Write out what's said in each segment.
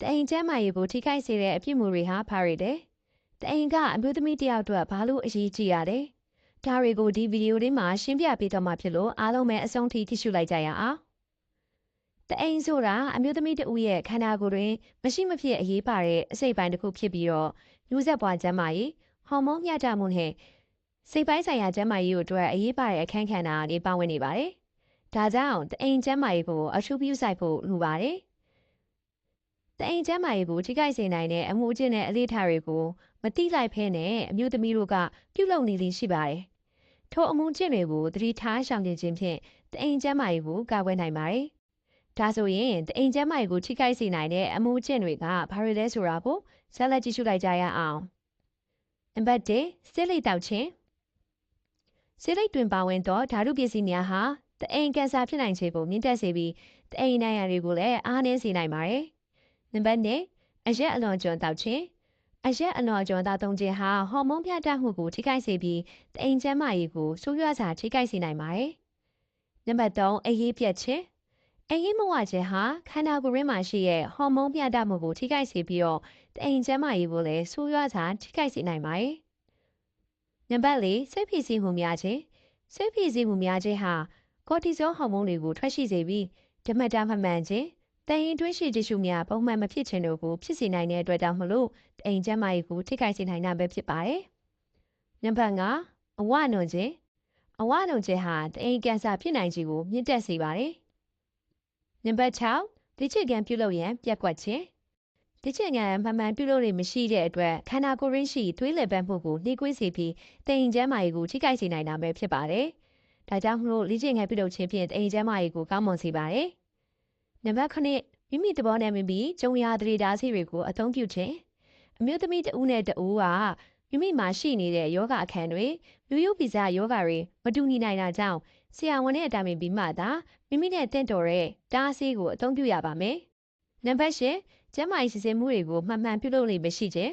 တအိမ်ကျမ်းမာရေးကိုထိခိုက်စေတဲ့အဖြစ်မှုတွေဟာဘာတွေလဲတအိမ်ကအမျိုးသမီးတစ်ယောက်အတွက်ဘာလို့အရေးကြီးရလဲဒါတွေကိုဒီဗီဒီယိုလေးမှာရှင်းပြပေးတော့မှာဖြစ်လို့အားလုံးပဲအဆုံးထိကြည့်ရှုလိုက်ကြရအောင်တအိမ်ဆိုတာအမျိုးသမီးတစ်ဦးရဲ့ခန္ဓာကိုယ်တွင်မရှိမဖြစ်အရေးပါတဲ့အစိတ်ပိုင်းတစ်ခုဖြစ်ပြီးတော့မျိုးဆက်ပွားကျန်းမာရေးဟော်မုန်းမျှတမှုနဲ့စိတ်ပိုင်းဆိုင်ရာကျန်းမာရေးတို့အတွက်အရေးပါတဲ့အခန်းကဏ္ဍတွေပါဝင်နေပါတယ်ဒါကြောင့်တအိမ်ကျန်းမာရေးကိုအထူးပြုဆိုင်ဖို့လိုပါတယ် တအိမ်ကျန်းမာရေးကိုထိခိုက်စေနိုင်တဲ့အမှုအကျင့်နဲ့အလေးထားတွေကိုမတိလိုက်ဖဲနဲ့အမျိုးသမီးတို့ကပြုလုပ်နေလိရှိပါတယ်ထိုအမှုအကျင့်တွေကိုသတိထားရှောင်ကျဉ်ခြင်းဖြင့်တအိမ်ကျန်းမာရေးကိုကာကွယ်နိုင်ပါတယ်ဒါဆိုရင်တအိမ်ကျန်းမာရေးကိုထိခိုက်စေနိုင်တဲ့အမှုအကျင့်တွေကဘာတွေလဲဆိုတာကိုဆက်လက်ကြည့်ရှုလိုက်ကြရအောင်နံပါတ်1စစ်လိတ်တောက်ခြင်းစစ်လိတ်တွင်ပါဝင်သောဓာတုပစ္စည်းများဟာတအိမ်ကင်ဆာဖြစ်နိုင်ခြေကိုမြင့်တက်စေပြီးတအိမ်နိုင်ရန်တွေကိုလည်းအားနည်းစေနိုင်ပါတယ် နံပါတ်2အရက်အလွန်ကျွံတောက်ခြင်းအရက်အလွန်ကျွံတောက်သုံးခြင်းဟာဟော်မုန်းပြတ်တမှုကိုထိခိုက်စေပြီးတအိမ်ကျန်းမာရေးကိုဆိုးရွားစွာထိခိုက်စေနိုင်ပါတယ်နံပါတ်3အရေးပြတ်ခြင်းအရေးမဝခြင်းဟာခန္ဓာကိုယ်ရင်းမှာရှိတဲ့ဟော်မုန်းပြတ်တမှုကိုထိခိုက်စေပြီးတော့တအိမ်ကျန်းမာရေးကိုလည်းဆိုးရွားစွာထိခိုက်စေနိုင်ပါတယ်နံပါတ်4စိတ်ဖိစီးမှုများခြင်းစိတ်ဖိစီးမှုများခြင်းဟာကော်တီဇောဟော်မုန်းတွေကိုထွက်ရှိစေပြီးဓမ္မတာမမှန်ခြင်း တရင်တွင်းရှိတ िश ူများပုံမှန်မဖြစ်ခြင်းတို့ကိုဖြစ်စေနိုင်တဲ့အတွက်ကြောင့်မလို့အိမ်ကျန်းမာရေးကိုထိခိုက်စေနိုင်တာပဲဖြစ်ပါတယ်။နံပါတ်5အဝနုံခြင်းအဝနုံခြင်းဟာတအိမ်ကင်ဆာဖြစ်နိုင်ခြင်းကိုမြင့်တက်စေပါတယ်။နံပါတ်6ဒီချစ်ကန်ပြုလုပ်ရန်ပြက်ကွက်ခြင်းဒီချစ်ကန်မှန်မှန်ပြုလုပ်ရမရှိတဲ့အတွက်ခန္ဓာကိုယ်ရင်းရှိသွေးလည်ပတ်မှုကိုနှိကွေးစေပြီးတအိမ်ကျန်းမာရေးကိုထိခိုက်စေနိုင်တာပဲဖြစ်ပါတယ်။ဒါကြောင့်မလို့လေ့ကျင့်ခန်းပြုလုပ်ခြင်းဖြင့်တအိမ်ကျန်းမာရေးကိုကောင်းမွန်စေပါတယ်။ နံပါတ်9မိမိသဘောနဲ့မိမိကြုံရသတိထားစီတွေကိုအသုံးပြုခြင်းအမျိုးသမီးတဦးနဲ့တဦးကမိမိမှာရှိနေတဲ့ယောဂအခန်းတွေမျိုးရိုးဗီဇယောဂတွေမတူညီနိုင်တာကြောင့်ဆရာဝန်နဲ့အတိုင်ပင်ပြီးမှသာမိမိနဲ့တင့်တော်တဲ့တားဆီးကိုအသုံးပြုရပါမယ်။နံပါတ်10ကျန်းမာရေးစစ်ဆေးမှုတွေကိုမှန်မှန်ပြုလုပ်လို့မရှိခြင်း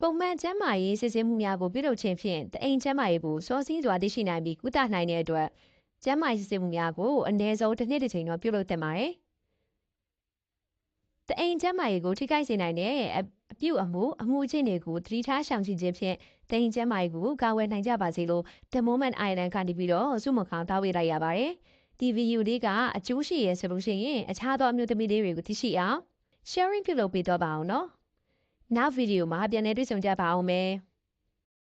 ပုံမှန်ကျန်းမာရေးစစ်ဆေးမှုများကိုပြုလုပ်ခြင်းဖြင့်တအိမ်ကျန်းမာရေးကိုစောစည်းစွာသိရှိနိုင်ပြီးကုသနိုင်တဲ့အတွက်ကျန်းမာရေးစစ်ဆေးမှုများကိုအနည်းဆုံးတစ်နှစ်တစ်ချိန်တော့ပြုလုပ်သင့်ပါတယ်။ တအိမ်ကျမ်းမာရေးကိုထိခိုက်စေနိုင်တဲ့အပြုအမှုအမှုချင်းတွေကိုသတိထားရှောင်ကြဉ်ခြင်းဖြင့်တအိမ်ကျမ်းမာရေးကိုကာဝယ်နိုင်ကြပါစေလို့ The Moment Island ကနေပြီးတော့စုမခေါင်းတောင်းဝေးလိုက်ရပါတယ်။ဒီဗီဒီယိုလေးကအကျိုးရှိရဲဆိုလို့ရှိရင်အခြားသောအမျိုးသမီးလေးတွေကိုသိရှိအောင် sharing ပြုလုပ်ပေးတော့ပါအောင်နော်။နောက်ဗီဒီယိုမှာပြန်လည်တွေ့ဆုံကြပါအောင်မယ်။